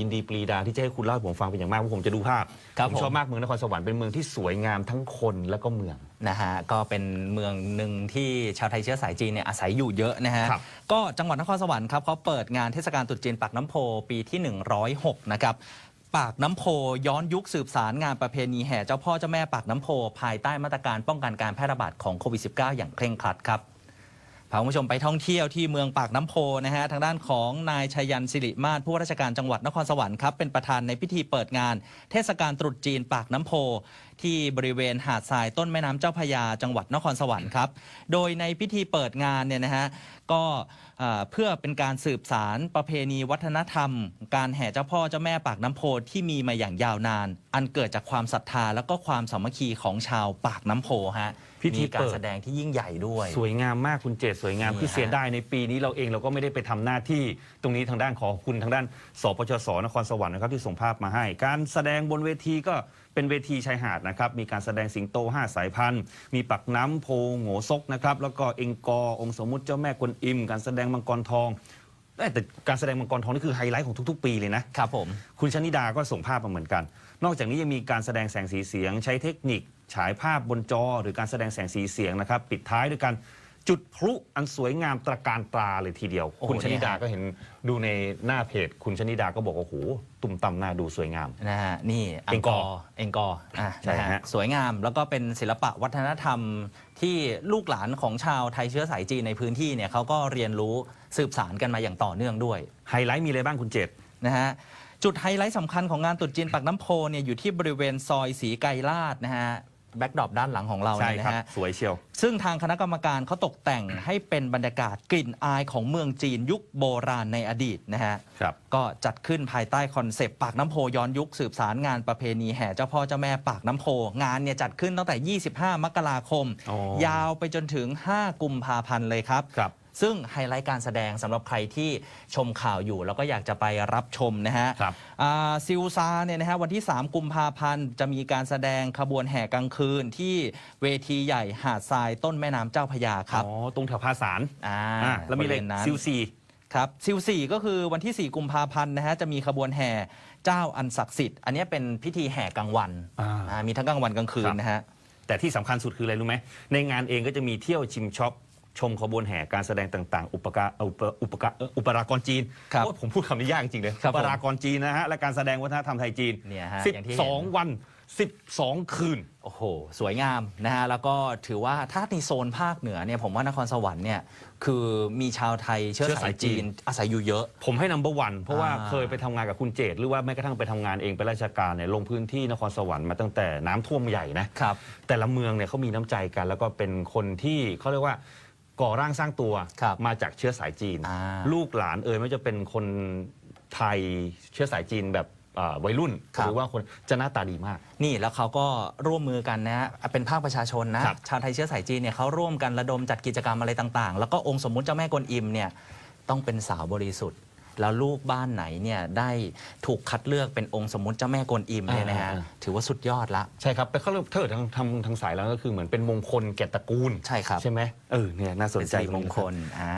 ยินดีปรีดาที่จะให้คุณเล่าให้ผมฟังเป็นอย่างมากเพราะผมจะดูภาพครับผมชอบผมมากเมืองนครสวรรค์เป็นเมืองที่สวยงามทั้งคนและก็เมือง นะฮะก็เป็นเมืองหนึ่งที่ชาวไทยเชื้อสายจีนเนี่ยอาศัยอยู่เยอะนะฮะครับ ก็จังหวัดนครสวรรค์ครับเขาเปิดงานเทศกาลตรุษจีนปากน้ำโพปีที่ 106 นะครับ ปากน้ำโพย้อนยุคสืบสารงานประเพณีแห่เจ้าพ่อเจ้าแม่ปากน้ำโพ ภายใต้มาตรการป้องกันการแพร่ระบาดของโควิด -19 อย่างเคร่งครัดครับ พาคุณผู้ชมไปท่องเที่ยวที่เมืองปากน้ำโพนะฮะทางด้านของนายชัยยันสิริมาศผู้ว่าราชการจังหวัดนครสวรรค์ครับเป็นประธานในพิธีเปิดงาน เทศกาลตรุษจีนปากน้ำโพ ที่บริเวณหาดทรายต้นแม่น้ำเจ้าพระยาจังหวัดนครสวรรค์ครับโดยในพิธีเปิดงานเนี่ยนะฮะก็เอ่อเพื่อเป็นการสืบสารประเพณีวัฒนธรรม การแห่เจ้าพ่อเจ้าแม่ปากน้ำโพที่มีมาอย่างยาวนาน อันเกิดจากความศรัทธาแล้วก็ความสามัคคีของชาวปากน้ำโพฮะพิธีมีกาเปิรดแสดงที่ยิ่งใหญ่ด้วย สวยงามมากคุณเจตสวยงามนี่คือฮะ เสียดายในปีนี้เราเองเราก็ไม่ได้ไปทำหน้าที่ ตรงนี้ทางด้านขอบคุณทางด้านสปชสนครสวรรค์นะครับที่ส่งภาพมาให้ การแสดงบนเวทีก็เป็นเวทีชายหาดนะครับมีการแสดงสิงโต 5 สายพันธุ์ มีปักน้ำโพโหงซกนะครับแล้วก็เองกอองค์สมมุติเจ้าแม่กวนอิม การแสดงมังกรทองแต่การแสดงมังกรทองนี่คือไฮไลท์ของทุก ๆ ปีเลยนะครับผมคุณชนิดาก็ส่งภาพมาเหมือนกัน นอกจากนี้ยังมีการแสดงแสงสีเสียง ใช้เทคนิค ฉายภาพบนจอ หรือการแสดงแสงสีเสียงนะครับ ปิดท้ายด้วยการ จุดพลุอันสวยงามตระการตราเลยทีเดียวโอ้โหคุณชนิดาเนี่ยฮะก็เห็นดูในหน้าเพจ คุณชนิดาก็บอกว่าโอ้โหตุ่มต่ำหน้าดูสวยงามนะฮะนี่เอ็งกอร์เองกอร์อะใช่นะฮะฮะสวยงามแล้วก็เป็นศิลปะวัฒนธรรมที่ลูกหลานของชาวไทยเชื้อสายจีนในพื้นที่เนี่ยเขาก็เรียนรู้สืบสารกันมาอย่างต่อเนื่องด้วย ไฮไลท์มีอะไรบ้างคุณเจตนะฮะจุดไฮไลท์สำคัญของงานตรุษจีนปากน้ำโพเนี่ยอยู่ที่บริเวณซอยสีไกรลาดนะฮะ แบ็กดรอปด้านหลังของเราใช่เนี่ยครับ นะฮะ สวยเชียว ซึ่งทางคณะกรรมการเขาตกแต่งให้เป็นบรรยากาศกลิ่นอายของเมืองจีนยุคโบราณในอดีตนะฮะ ครับ ก็จัดขึ้นภายใต้คอนเซปต์ปากน้ำโพย้อนยุคสืบสารงานประเพณีแห่เจ้าพ่อเจ้าแม่ปากน้ำโพ งานเนี่ยจัดขึ้นตั้งแต่ 25 มกราคม อ๋อยาวไปจนถึง 5 กุมภาพันธ์เลยครับ ครับ ซึ่งไฮไลท์การแสดงสำหรับใครที่ชมข่าวอยู่ แล้วก็อยากจะไปรับชมนะฮะครับ อ่าซิลซาเนี่ยนะฮะวันที่ 3 กุมภาพันธ์ จะมีการแสดงขบวนแห่กลางคืนที่เวทีใหญ่หาดทรายต้นแม่น้ำเจ้าพระยาครับอ๋อ ตรงแถวภาสารอ่าอะแล้วมีอะไรบริเวณนั้น ซิลซี ครับซิลสี่ก็คือวันที่ 4 กุมภาพันธ์นะฮะจะมีขบวนแห่เจ้าอันศักดิ์สิทธิ์อันนี้เป็นพิธีแห่กลางวันอ่า อ่ามีทั้งกลางวันกลางคืนครับนะฮะ แต่ที่สำคัญสุดคืออะไรรู้ไหมในงานเองก็จะมีเที่ยวชิมช็อป ชมขบวนแห่การแสดงต่าง ๆ อุปการอุปอุปการเอ่ออุปรากรจีนครับโอ้ยผมพูดคำนี้ยากจริงๆเลยครับอุปรากรจีนนะฮะและการแสดงวัฒนธรรมไทยจีน เนี่ยฮะสิบอย่างที่สเห็องนวันสิบสองคืน โอ้โห สวยงามนะฮะ แล้วก็ถือว่าถ้าในโซนภาคเหนือเนี่ย ผมว่านครสวรรค์เนี่ย คือมีชาวไทยเชื้อเชื้อสาสายยจีจีน น อาศัยอยู่เยอะ ผมให้นัมเบอร์วันเพราะว่าอ่า เคยไปทำงานกับคุณเจตหรือว่าแม้กระทั่งไปทำงานเองเป็นราชการเนี่ยลงพื้นที่นครสวรรค์มาตั้งแต่น้ำท่วมใหญ่นะ ครับ แต่ละเมืองเนี่ยเขามีน้ำใจกัน แล้วก็เป็นคนที่เขาเรียกว่า ก่อร่างสร้างตัวครับมาจากเชื้อสายจีน อ่าลูกหลานเอ่ยไม่ว่าจะเป็นคนไทยเชื้อสายจีนแบบเอ่อวัยรุ่น ครับ หรือว่าคนจะหน้าตาดีมาก นี่แล้วเขาก็ร่วมมือกันนะฮะเป็นภาคประชาชนนะครับ ชาวไทยเชื้อสายจีนเนี่ยเขาร่วมกันระดมจัดกิจกรรมอะไรต่างๆ แล้วก็องค์สมมุติเจ้าแม่กวนอิมเนี่ยต้องเป็นสาวบริสุทธิ์ แล้วลูกบ้านไหนเนี่ยได้ถูกคัดเลือกเป็นองค์สมมุติเจ้าแม่กวนอิมเนี่ยนะฮะอ่า ถือว่าสุดยอดละ ใช่ครับแต่เขาเรียกถ้าเกิดทางทางทางสายแล้วก็คือเหมือนเป็นมงคลแก่ตระกูล ใช่ครับ ใช่ไหมเออเนี่ยน่าสนเป็นใจสิริมงคลอ่า